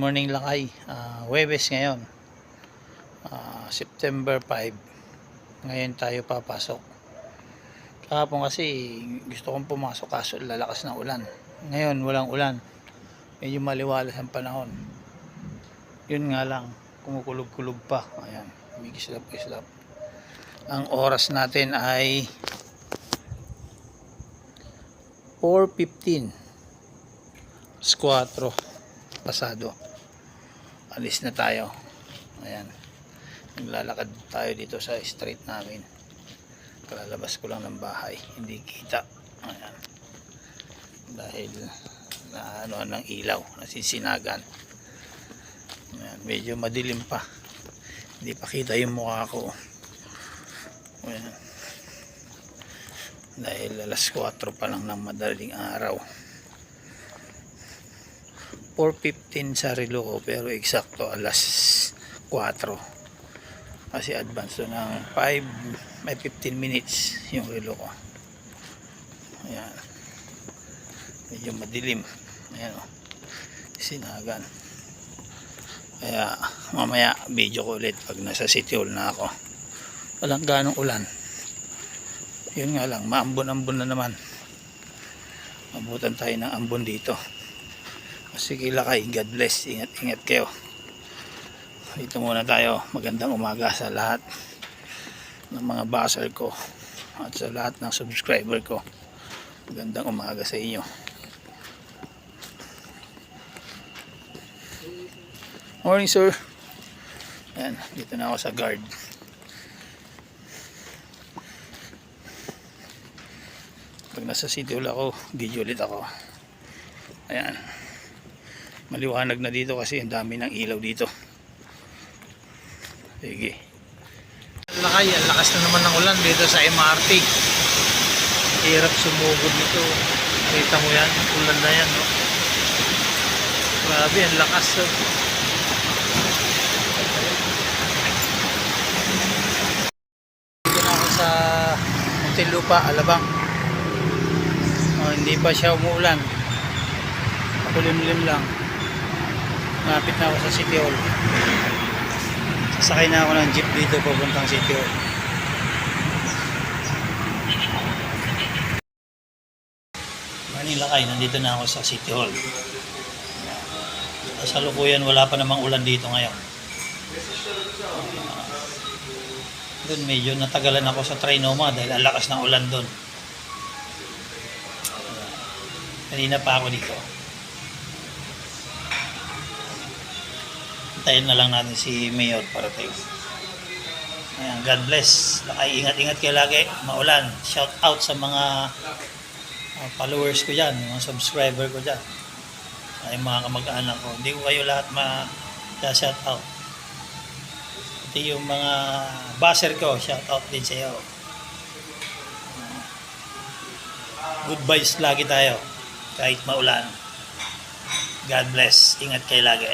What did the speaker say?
Morning lakay, uh, Webes ngayon, Ah, September 5. Ngayon tayo papasok. Kahapon kasi gusto kong pumasok kaso lalakas ng ulan. Ngayon walang ulan. Medyo maliwalas ang panahon. Yun nga lang, kumukulog-kulog pa. Ayan, may kislap-kislap. Ang oras natin ay 4.15 4 pasado alis na tayo. Ayan. Naglalakad tayo dito sa street namin. Kalalabas ko lang ng bahay. Hindi kita. Ayan. Dahil na ano ng ilaw nasisinagan. Ayan, medyo madilim pa. Hindi pa kita yung mukha ko. Ayan. Dahil alas 4 pa lang ng madaling araw 4.15 sa relo ko pero eksakto alas 4 kasi advance to ng 5 may 15 minutes yung relo ko. Ayan. Medyo madilim. Ayan o sinagan. Kaya mamaya video ko ulit pag nasa city hall na ako. Walang ganong ulan. Yun nga lang maambon-ambon na naman. Mabutan tayo ng ambon dito sige lakay. God bless. Ingat ingat kayo. Dito muna tayo. Magandang umaga sa lahat ng mga basal ko at sa lahat ng subscriber ko. Magandang umaga sa inyo. Morning sir. Ayan, dito na ako sa guard. Pag nasa city ako video ulit ako. Ayan maliwanag na dito kasi ang dami ng ilaw dito. Sige. Lakay ang lakas na naman ng ulan dito sa MRT hirap sumugod nito. Kita mo yan ulan na yan no? grabe ang lakas oh. dito na ako sa Muntinlupa, Alabang. Oh, hindi pa siya umuulan. Kulimlim lang Malapit na ako sa City Hall. Sasakay na ako ng jeep dito papuntang City Hall. Manila kay, nandito na ako sa City Hall. Sa lukuyan, wala pa namang ulan dito ngayon. Doon medyo natagalan ako sa Trinoma dahil ang lakas ng ulan doon. Kanina pa ako dito. Tayo na lang natin si Mayor para tayo. Ayan, God bless. Ay, ingat-ingat kayo lagi. Maulan. Shout out sa mga uh, followers ko dyan, mga subscriber ko dyan. Ay, mga kamag-anak ko. Hindi ko kayo lahat ma-shout out. Pati yung mga baser ko, shout out din sa iyo. Good lagi tayo. Kahit maulan. God bless. Ingat kayo lagi.